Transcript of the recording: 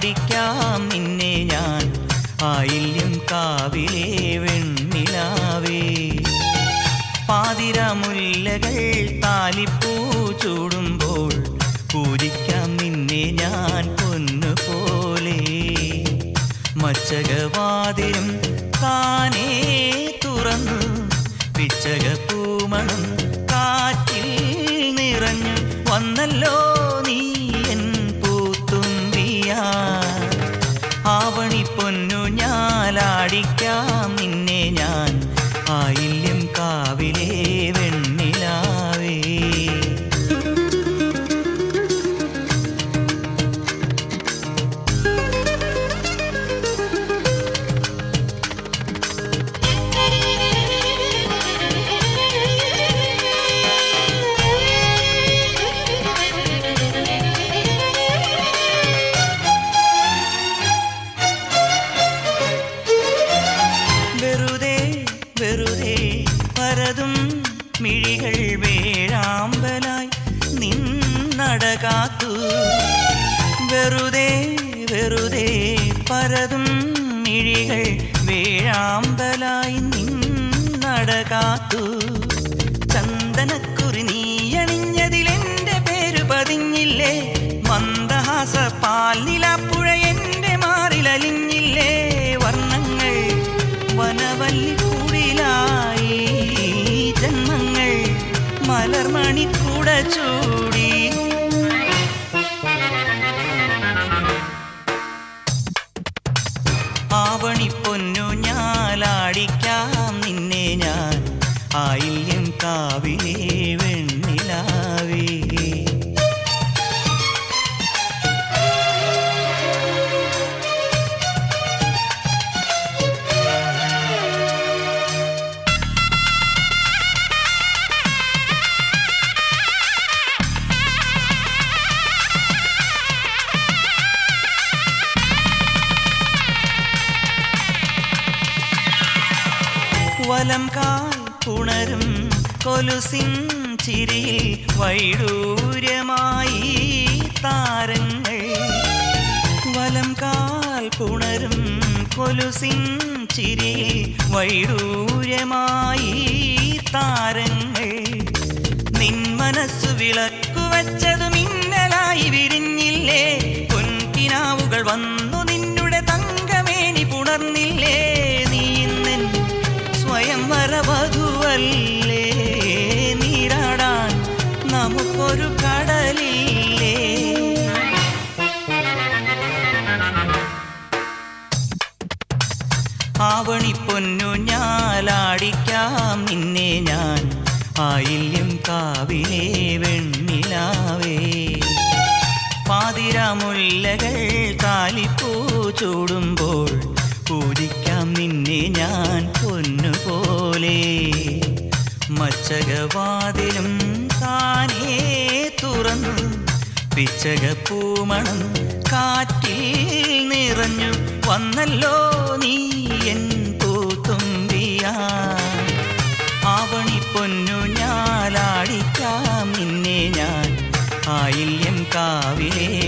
ഞാലാടിക്കാം നിന്നെ ഞാൻ. ആയില്യം കാവിലെ വെണ്ണിലാവേ. പാതിരമുല്ലകൾ താലിപ്പൂ ചൂടുമ്പോൾ പൂജിക്കാം നിന്നെ ഞാൻ പൊന്നുപോലെ. മച്ചകവാതിലും താനേ തുറന്നു പിച്ചകപ്പൂമണം കാറ്റിൽ നിറഞ്ഞു വന്നല്ലോ. പരതും മിഴികൾ വേഴാമ്പലായി നിന്നടകാത്തു വെറുതെ വെറുതെ പരതും മിഴികൾ വേഴാമ്പലായി നിന്നടകാത്തു ചന്ദനക്കുറി നീ മലർമണിക്കൂട ചൂടി. ആവണി പൊന്നു ഞാലാടിക്കാം നിന്നെ ഞാൻ. ആയില്യം കാവിലെ വലം കാൽ പുണരും കൊലുസിൻ ചിരിയിൽ വൈഡൂര്യമായി താരങ്ങൾ. വലം കാൽ പുണരും കൊലുസിൻ ചിരിയിൽ വൈഡൂര്യമായി താരങ്ങൾ. നിൻ മനസ്സു വിളക്കു വച്ചതു മിന്നലായി വിരിഞ്ഞില്ലേ? പൊൻകിനാവുകൾ വന്നു നിന്നുടെ തങ്കമേനി പുണർന്നില്ലേ? സ്വയം നീരാടാൻ നമുക്കൊരു കടലില്ലേ? ആവണി പൊന്നു ഞാലാടിക്കാം നിന്നെ ഞാൻ. ആയില്യം കാവിലെ വെണ്ണിലാവേ. പാതിരാമുല്ലകൾ കാലിപ്പൂ ചൂടുമ്പോൾ ഞാൻ പൊന്നുപോലെ മച്ചകവാതിലും താനേ തുറന്നു. പിച്ചക പൂമണം കാറ്റിൽ നിറഞ്ഞു. വന്നല്ലോ നീ എൻ പൂത്തുമ്പിയ ആവണി പൊന്നു ഞാലാടിക്കാം നിന്നെ ഞാൻ. ആയില്യം കാവിലേ